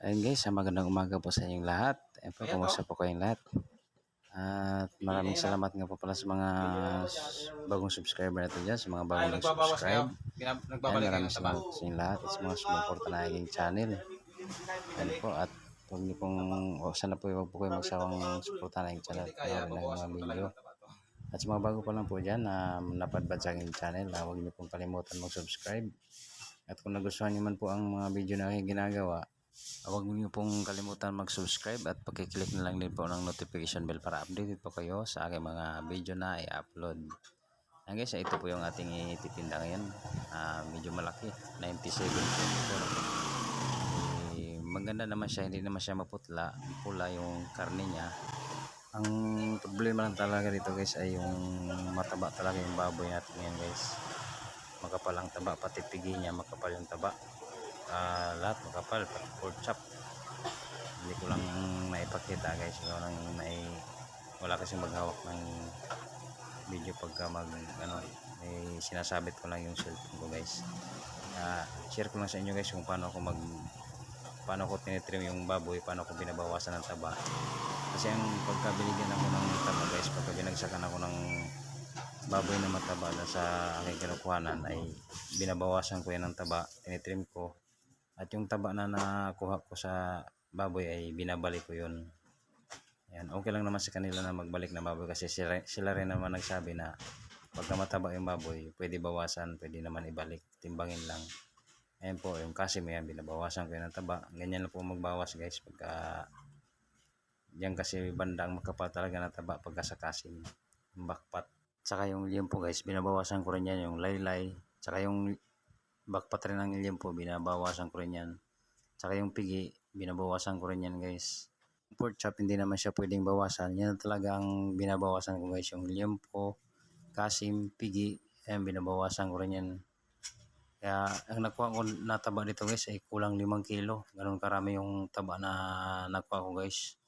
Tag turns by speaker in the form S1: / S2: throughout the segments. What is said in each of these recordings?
S1: Ayun guys, ah, magandang umaga po sa inyong lahat. Ayun po, kumusta po kayong lahat? At maraming salamat nga po pala sa mga bagong subscriber natin dyan, sa mga bagong subscribe. Ayun, maraming salamat sa inyong lahat at sa mga sumuporta na aking channel. Ayun po, at huwag niyo pong, o sana po huwag po kayo magsawang suporta na aking channel. Lang yung
S2: babawasan
S1: mga video. At sa mga bago pa lang po dyan na napadbad sa aking channel, ah, huwag niyo pong kalimutan mag-subscribe. At kung nagustuhan niyo man po ang mga video na aking ginagawa, ah, huwag niyo pong kalimutan mag-subscribe at pakiclick na lang din po ng notification bell para updated po kayo sa aking mga video na i-upload. Ayan guys, ito po yung ating ititinda ngayon. Ah, medyo malaki, 97 po ito. Eh, maganda naman siya, hindi naman siya maputla, pula yung karne niya. Ang problema lang talaga dito guys ay yung mataba talaga yung baboy natin ngayon guys. Makapal ang taba, pati pigi niya makapal yung taba. Ah, lahat makapal, pati pork chop. Hindi ko lang naipakita guys. Lang nai, wala kasi maghawak ng video pagka mag ano, may sinasabit ko lang yung cellphone ko guys. Ah, share ko lang sa inyo guys kung paano ako mag paano ko tinitrim yung baboy, paano ko binabawasan ng taba. Kasi ang pagka binigyan ako ng taba guys, pagka binagsakan ako ng baboy na mataba na sa aking kinukuhanan ay binabawasan ko yan ng taba, tinitrim ko. At yung taba na nakuha ko sa baboy ay binabalik ko yun. Yan, okay lang naman sa kanila na magbalik na baboy kasi sila, sila rin naman nagsabi na pagka mataba yung baboy, pwede bawasan, pwede naman ibalik, timbangin lang. Ayan po, yung kasim yan, binabawasan ko yan ng taba. Ganyan lang po magbawas guys pagka Diyan kasi bandang makapal talaga na taba pagka sa kasim. Yung backpat. Tsaka yung liempo guys, binabawasan ko rin yan. Yung laylay. Tsaka yung backpat rin ng liempo, binabawasan ko rin yan. Tsaka yung pigi, binabawasan ko rin yan guys. Pork chop, hindi naman siya pwedeng bawasan. Yan talaga ang binabawasan ko guys. Yung liempo, kasim, pigi, ayan, binabawasan ko rin yan. Kaya ang nakuha ko na taba dito guys ay kulang 5 kilo. Ganun karami yung taba na nakuha ko guys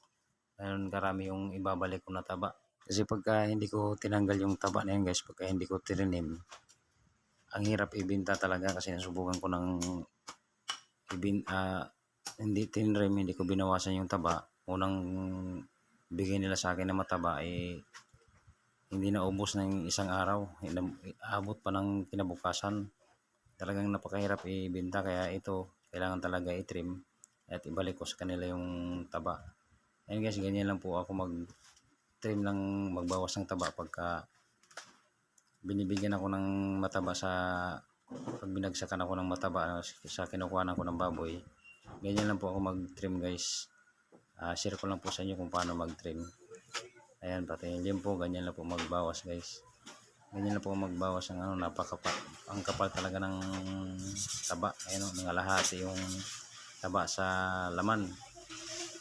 S1: ganun karami yung ibabalik ko na taba. Kasi pagka hindi ko tinanggal yung taba na yan guys, pagka hindi ko tirinim, ang hirap ibinta talaga kasi nasubukan ko ng ibin, ah, hindi tinrim, hindi ko binawasan yung taba. Unang bigay nila sa akin na mataba eh hindi na ubos ng isang araw. Abot pa ng kinabukasan. Talagang napakahirap ibinta kaya ito kailangan talaga itrim at ibalik ko sa kanila yung taba. Ayun guys, ganyan lang po ako mag trim ng magbawas ng taba pagka binibigyan ako ng mataba sa pag binagsakan ako ng mataba sa kinukuha ko ng baboy. Ganyan lang po ako mag-trim guys. Ah, share ko lang po sa inyo kung paano mag-trim. Ayan, pati yung limpo, ganyan lang po magbawas guys. Ganyan lang po magbawas ng ano, napakapa, ang kapal talaga ng taba. Ayan o, nangalahati yung taba sa laman.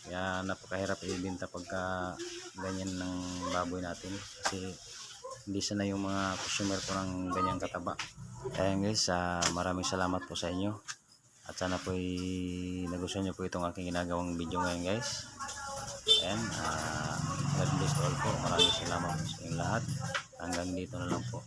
S1: Kaya napakahirap ibenta pagka ganyan ng baboy natin kasi hindi sana yung mga customer ko ng ganyang kataba. Kaya guys, ah, maraming salamat po sa inyo. At sana po nagustuhan nyo po itong aking ginagawang video ngayon guys. Ayan, ah, God bless all po. Maraming salamat po sa inyong lahat. Hanggang dito na lang po.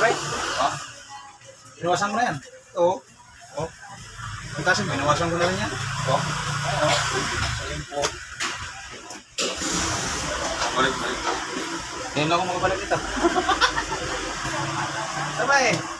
S2: Right? Oh. Binawasan ko na yan. Oo. Oh. Ang kasim, binawasan ko na rin yan. Oh. Oh. Ayun po. Balik, balik. Ngayon lang ako makabalik dito. Sabay. Wonderful.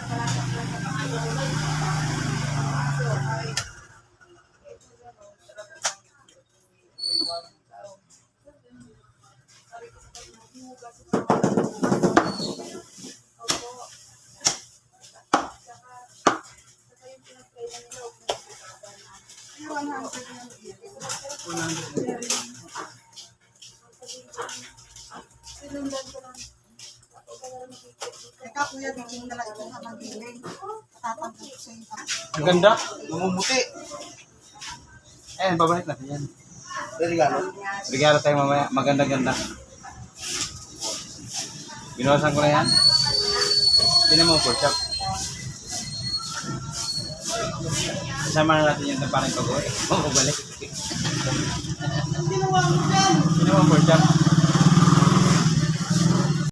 S3: Teka, kuya, bigyan na lang ito sa magiling.
S2: Ang ganda. Namumuti. Ayan, babalik natin yan. Regalo. Regalo tayo mamaya. Maganda-ganda. Binawasan ko na yan. Tinan mo, pork chop. Kasama na natin yung parang pag-uwi. Mababalik. Tinan mo, pork chop.